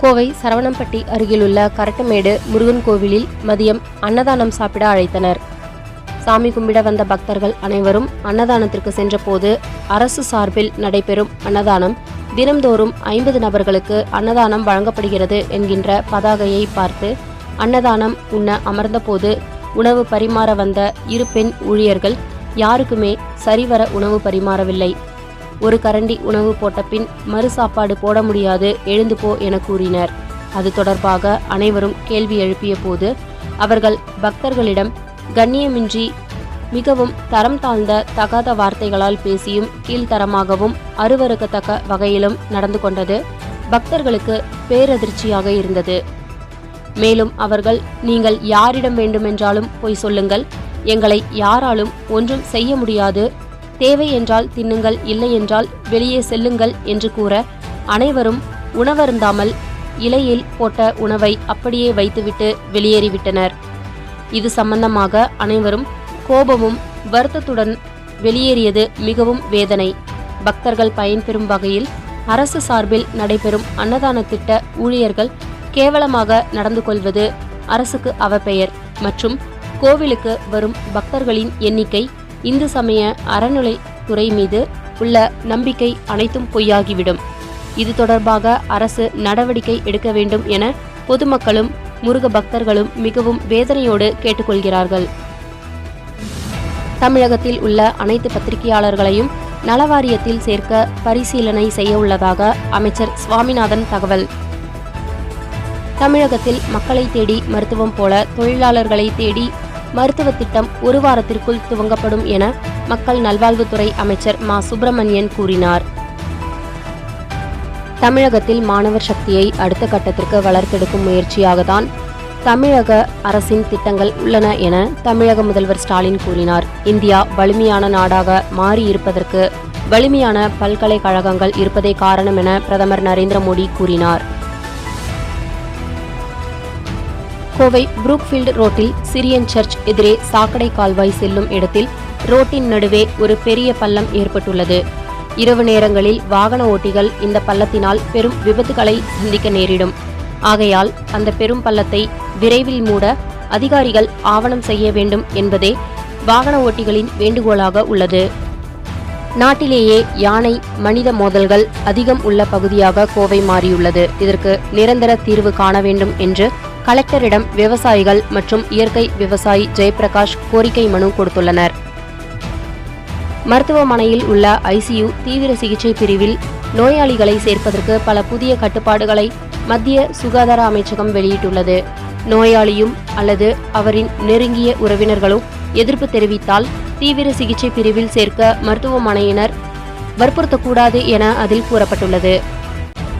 கோவை சரவணம்பட்டி அருகிலுள்ள கரட்டமேடு முருகன் கோவிலில் மதியம் அன்னதானம் சாப்பிட அழைத்தனர். சாமி கும்பிட வந்த பக்தர்கள் அனைவரும் அன்னதானத்திற்கு சென்றபோது அரசு சார்பில் நடைபெறும் அன்னதானம் தினம்தோறும் ஐம்பது நபர்களுக்கு அன்னதானம் வழங்கப்படுகிறது என்கின்ற பதாகையை பார்த்து அன்னதானம் உண்ண அமர்ந்தபோது உணவு பரிமாற வந்த இரு பெண் ஊழியர்கள் யாருக்குமே சரிவர உணவு பரிமாறவில்லை. ஒரு கரண்டி உணவு போட்ட பின் மறு சாப்பாடு போட முடியாது எழுந்து போ என கூறினர். அது தொடர்பாக அனைவரும் கேள்வி எழுப்பிய போது அவர்கள் பக்தர்களிடம் கண்ணியமின்றி மிகவும் தரம் தாழ்ந்த தகாத வார்த்தைகளால் பேசியும் கீழ்த்தரமாகவும் அருவருக்கத்தக்க வகையிலும் நடந்து கொண்டது பக்தர்களுக்கு பேரதிர்ச்சியாக இருந்தது. மேலும் அவர்கள் நீங்கள் யாரிடம் வேண்டுமென்றாலும் போய் சொல்லுங்கள். எங்களை யாராலும் ஒன்றும் செய்ய முடியாது. தேவை என்றால் தின்னுங்கள் இல்லை என்றால் வெளியே செல்லுங்கள் என்று கூற அனைவரும் உணவருந்தாமல் இலையில் போட்ட உணவை அப்படியே வைத்துவிட்டு வெளியேறிவிட்டனர். இது சம்பந்தமாக அனைவரும் கோபமும் வருத்தத்துடன் வெளியேறியது மிகவும் வேதனை. பக்தர்கள் பயன்பெறும் வகையில் அரசு சார்பில் நடைபெறும் அன்னதான திட்ட ஊழியர்கள் கேவலமாக நடந்து கொள்வது அரசுக்கு அவப்பெயர் மற்றும் கோவிலுக்கு வரும் பக்தர்களின் எண்ணிக்கை இந்து சமய அறநிலைத்துறை மீது உள்ள நம்பிக்கை அனைத்தும் பொய்யாகிவிடும். இது தொடர்பாக அரசு நடவடிக்கை எடுக்க வேண்டும் என பொதுமக்களும் முருக பக்தர்களும் மிகவும் வேதனையோடு கேட்டுக்கொள்கிறார்கள். தமிழகத்தில் உள்ள அனைத்து பத்திரிகையாளர்களையும் நலவாரியத்தில் சேர்க்க பரிசீலனை செய்ய உள்ளதாக அமைச்சர் சுவாமிநாதன் தகவல். தமிழகத்தில் மக்களை தேடி மருத்துவம் போல தொழிலாளர்களை தேடி மருத்துவ திட்டம் ஒரு வாரத்திற்குள் துவங்கப்படும் என மக்கள் நல்வாழ்வுத்துறை அமைச்சர் மா. சுப்பிரமணியன் கூறினார். தமிழகத்தில் மாணவர் சக்தியை அடுத்த கட்டத்திற்கு வளர்த்தெடுக்கும் முயற்சியாகத்தான் தமிழக அரசின் திட்டங்கள் உள்ளன என தமிழக முதல்வர் ஸ்டாலின் கூறினார். இந்தியா வலிமையான நாடாக மாறி இருப்பதற்கு வலிமையான பல்கலைக்கழகங்கள் இருப்பதே காரணம் என பிரதமர் நரேந்திர மோடி கூறினார். கோவை புரூக்ஃபீல்டு ரோட்டில் சிரியன் சர்ச் எதிரே சாக்கடை கால்வாய் செல்லும் இடத்தில் ரோட்டின் நடுவே ஒரு பெரிய பள்ளம் ஏற்பட்டுள்ளது. இரவு நேரங்களில் வாகன ஓட்டிகள் இந்த பள்ளத்தினால் பெரும் விபத்துகளை சந்திக்க நேரிடும். ஆகையால் அந்த பெரும் பள்ளத்தை விரைவில் மூட அதிகாரிகள் ஆவணம் செய்ய வேண்டும் என்பதே வாகன ஓட்டிகளின் வேண்டுகோளாக உள்ளது. நாட்டிலேயே யானை மனித மோதல்கள் அதிகம் உள்ள பகுதியாக கோவை மாறியுள்ளது. இதற்கு நிரந்தர தீர்வு காண வேண்டும் என்று கலெக்டரிடம் விவசாயிகள் மற்றும் இயற்கை விவசாயி ஜெயபிரகாஷ் கோரிக்கை மனு கொடுத்துள்ளனர். மருத்துவமனையில் உள்ள ஐசியு தீவிர சிகிச்சை பிரிவில் நோயாளிகளை சேர்ப்பதற்கு பல புதிய கட்டுப்பாடுகளை மத்திய சுகாதார அமைச்சகம் வெளியிட்டுள்ளது. நோயாளியும் அல்லது அவரின் நெருங்கிய உறவினர்களும் எதிர்ப்பு தெரிவித்தால் தீவிர சிகிச்சை பிரிவில் சேர்க்க மருத்துவமனையினர் வற்புறுத்தக்கூடாது என அதில் கூறப்பட்டுள்ளது.